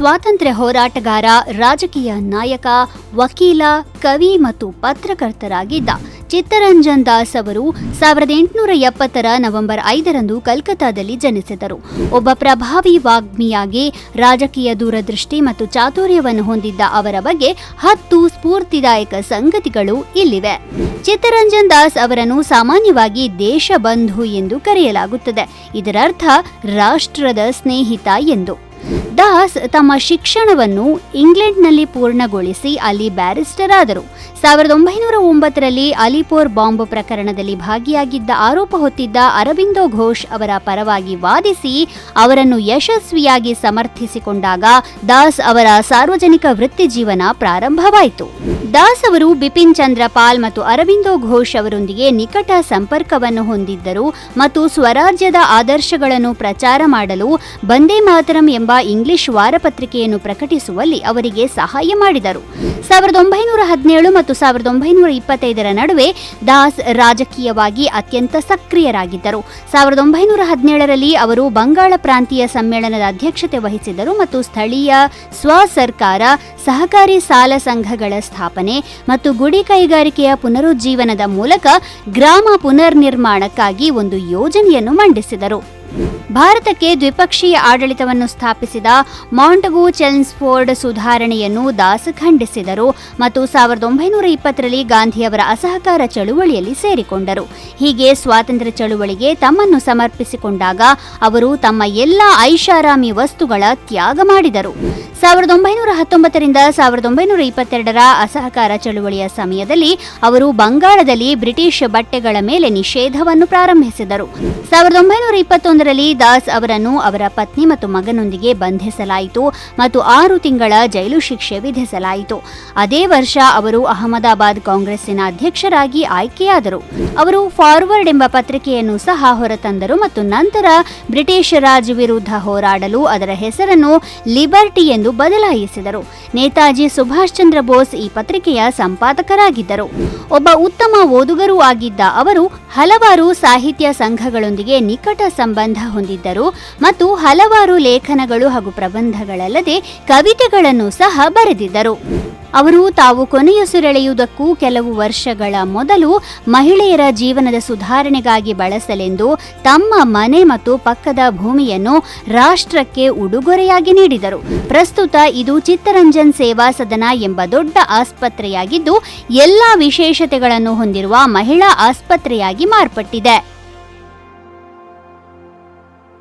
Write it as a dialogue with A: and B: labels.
A: ಸ್ವಾತಂತ್ರ್ಯ ಹೋರಾಟಗಾರ, ರಾಜಕೀಯ ನಾಯಕ, ವಕೀಲ, ಕವಿ ಮತ್ತು ಪತ್ರಕರ್ತರಾಗಿದ್ದ ಚಿತ್ತರಂಜನ್ ದಾಸ್ ಅವರು ಸಾವಿರದ ಎಂಟುನೂರ ಎಪ್ಪತ್ತರ ನವೆಂಬರ್ ಐದರಂದು ಕಲ್ಕತ್ತಾದಲ್ಲಿ ಜನಿಸಿದರು. ಒಬ್ಬ ಪ್ರಭಾವಿ ವಾಗ್ಮಿಯಾಗಿ ರಾಜಕೀಯ ದೂರದೃಷ್ಟಿ ಮತ್ತು ಚಾತುರ್ಯವನ್ನು ಹೊಂದಿದ್ದ ಅವರ ಬಗ್ಗೆ ಹತ್ತು ಸ್ಫೂರ್ತಿದಾಯಕ ಸಂಗತಿಗಳು ಇಲ್ಲಿವೆ. ಚಿತ್ತರಂಜನ್ ದಾಸ್ ಅವರನ್ನು ಸಾಮಾನ್ಯವಾಗಿ ದೇಶಬಂಧು ಎಂದು ಕರೆಯಲಾಗುತ್ತದೆ. ಇದರರ್ಥ ರಾಷ್ಟ್ರದ ಸ್ನೇಹಿತ ಎಂದು. ದಾಸ್ ತಮ್ಮ ಶಿಕ್ಷಣವನ್ನು ಇಂಗ್ಲೆಂಡ್ನಲ್ಲಿ ಪೂರ್ಣಗೊಳಿಸಿ ಅಲ್ಲಿ ಬ್ಯಾರಿಸ್ಟರ್ ಆದರು ಸಾವಿರದ ಒಂಬೈನೂರ ಒಂಬತ್ತರಲ್ಲಿ ಅಲಿಪೋರ್ ಬಾಂಬ್ ಪ್ರಕರಣದಲ್ಲಿ ಭಾಗಿಯಾಗಿದ್ದ ಆರೋಪ ಹೊತ್ತಿದ್ದ ಅರವಿಂದೋ ಘೋಷ್ ಅವರ ಪರವಾಗಿ ವಾದಿಸಿ ಅವರನ್ನು ಯಶಸ್ವಿಯಾಗಿ ಸಮರ್ಥಿಸಿಕೊಂಡಾಗ ದಾಸ್ ಅವರ ಸಾರ್ವಜನಿಕ ವೃತ್ತಿ ಜೀವನ ಪ್ರಾರಂಭವಾಯಿತು. ದಾಸ್ ಅವರು ಬಿಪಿನ್ ಚಂದ್ರ ಪಾಲ್ ಮತ್ತು ಅರವಿಂದೋ ಘೋಷ್ ಅವರೊಂದಿಗೆ ನಿಕಟ ಸಂಪರ್ಕವನ್ನು ಹೊಂದಿದ್ದರು ಮತ್ತು ಸ್ವರಾಜ್ಯದ ಆದರ್ಶಗಳನ್ನು ಪ್ರಚಾರ ಮಾಡಲು ಬಂದೇ ಮಾತರಂ ಎಂಬ ಇಂಗ್ಲಿಷ್ ವಾರಪತ್ರಿಕೆಯನ್ನು ಪ್ರಕಟಿಸುವಲ್ಲಿ ಅವರಿಗೆ ಸಹಾಯ ಮಾಡಿದರು. ಸಾವಿರದ ಒಂಬೈನೂರ ಹದಿನೇಳು ಮತ್ತು ಸಾವಿರದ ಒಂಬೈನೂರ ಇಪ್ಪತ್ತೈದರ ನಡುವೆ ದಾಸ್ ರಾಜಕೀಯವಾಗಿ ಅತ್ಯಂತ ಸಕ್ರಿಯರಾಗಿದ್ದರು. ಸಾವಿರದ ಒಂಬೈನೂರ ಹದಿನೇಳರಲ್ಲಿ ಅವರು ಬಂಗಾಳ ಪ್ರಾಂತೀಯ ಸಮ್ಮೇಳನದ ಅಧ್ಯಕ್ಷತೆ ವಹಿಸಿದರು ಮತ್ತು ಸ್ಥಳೀಯ ಸ್ವ ಸರ್ಕಾರ, ಸಹಕಾರಿ ಸಾಲ ಸಂಘಗಳ ಸ್ಥಾಪನೆ ಮತ್ತು ಗುಡಿ ಕೈಗಾರಿಕೆಯ ಪುನರುಜ್ಜೀವನದ ಮೂಲಕ ಗ್ರಾಮ ಪುನರ್ನಿರ್ಮಾಣಕ್ಕಾಗಿ ಒಂದು ಯೋಜನೆಯನ್ನು ಮಂಡಿಸಿದರು. ಭಾರತಕ್ಕೆ ದ್ವಿಪಕ್ಷೀಯ ಆಡಳಿತವನ್ನು ಸ್ಥಾಪಿಸಿದ ಮಾಂಟಗು ಚೆಲ್ಸ್ಫೋರ್ಡ್ ಸುಧಾರಣೆಯನ್ನು ದಾಸ್ ಖಂಡಿಸಿದರು ಮತ್ತು ಸಾವಿರದ ಒಂಬೈನೂರ ಇಪ್ಪತ್ತರಲ್ಲಿ ಗಾಂಧಿಯವರ ಅಸಹಕಾರ ಚಳುವಳಿಯಲ್ಲಿ ಸೇರಿಕೊಂಡರು. ಹೀಗೆ ಸ್ವಾತಂತ್ರ್ಯ ಚಳುವಳಿಗೆ ತಮ್ಮನ್ನು ಸಮರ್ಪಿಸಿಕೊಂಡಾಗ ಅವರು ತಮ್ಮ ಎಲ್ಲ ಐಷಾರಾಮಿ ವಸ್ತುಗಳ ತ್ಯಾಗ ಮಾಡಿದರು. ಸಾವಿರದ ಒಂಬೈನೂರ ಹತ್ತೊಂಬತ್ತರಿಂದ ಸಾವಿರದ ಒಂಬೈನೂರ ಇಪ್ಪತ್ತೆರಡರ ಅಸಹಕಾರ ಚಳುವಳಿಯ ಸಮಯದಲ್ಲಿ ಅವರು ಬಂಗಾಳದಲ್ಲಿ ಬ್ರಿಟಿಷ್ ಬಟ್ಟೆಗಳ ಮೇಲೆ ನಿಷೇಧವನ್ನು ಪ್ರಾರಂಭಿಸಿದರು. ಸಾವಿರದ ಒಂಬೈನೂರ ಇಪ್ಪತ್ತೊಂದರಲ್ಲಿ ದಾಸ್ ಅವರನ್ನು ಅವರ ಪತ್ನಿ ಮತ್ತು ಮಗನೊಂದಿಗೆ ಬಂಧಿಸಲಾಯಿತು ಮತ್ತು ಆರು ತಿಂಗಳ ಜೈಲು ಶಿಕ್ಷೆ ವಿಧಿಸಲಾಯಿತು. ಅದೇ ವರ್ಷ ಅವರು ಅಹಮದಾಬಾದ್ ಕಾಂಗ್ರೆಸ್ಸಿನ ಅಧ್ಯಕ್ಷರಾಗಿ ಆಯ್ಕೆಯಾದರು. ಅವರು ಫಾರ್ವರ್ಡ್ ಎಂಬ ಪತ್ರಿಕೆಯನ್ನು ಸಹ ಹೊರತಂದರು ಮತ್ತು ನಂತರ ಬ್ರಿಟಿಷ್ ರಾಜ್ ವಿರುದ್ಧ ಹೋರಾಡಲು ಅದರ ಹೆಸರನ್ನು ಲಿಬರ್ಟಿ ಎಂದು ಬದಲಾಯಿಸಿದರು. ನೇತಾಜಿ ಸುಭಾಷ್ ಚಂದ್ರ ಬೋಸ್ ಈ ಪತ್ರಿಕೆಯ ಸಂಪಾದಕರಾಗಿದ್ದರು. ಒಬ್ಬ ಉತ್ತಮ ಓದುಗರೂ ಆಗಿದ್ದ ಅವರು ಹಲವಾರು ಸಾಹಿತ್ಯ ಸಂಘಗಳೊಂದಿಗೆ ನಿಕಟ ಸಂಬಂಧ ಹೊಂದಿದ್ದರು ಮತ್ತು ಹಲವಾರು ಲೇಖನಗಳು ಹಾಗೂ ಪ್ರಬಂಧಗಳಲ್ಲದೆ ಕವಿತೆಗಳನ್ನು ಸಹ ಬರೆದಿದ್ದರು. ಅವರು ತಾವು ಕೊನೆಯುಸಿರೆಳೆಯುವುದಕ್ಕೂ ಕೆಲವು ವರ್ಷಗಳ ಮೊದಲು ಮಹಿಳೆಯರ ಜೀವನದ ಸುಧಾರಣೆಗಾಗಿ ಬಳಸಲೆಂದು ತಮ್ಮ ಮನೆ ಮತ್ತು ಪಕ್ಕದ ಭೂಮಿಯನ್ನು ರಾಷ್ಟ್ರಕ್ಕೆ ಉಡುಗೊರೆಯಾಗಿ ನೀಡಿದರು. ಪ್ರಸ್ತುತ ಇದು ಚಿತ್ತರಂಜನ್ ಸೇವಾ ಸದನ ಎಂಬ ದೊಡ್ಡ ಆಸ್ಪತ್ರೆಯಾಗಿದ್ದು, ಎಲ್ಲಾ ವಿಶೇಷತೆಗಳನ್ನು ಹೊಂದಿರುವ ಮಹಿಳಾ ಆಸ್ಪತ್ರೆಯಾಗಿ ಮಾರ್ಪಟ್ಟಿದೆ.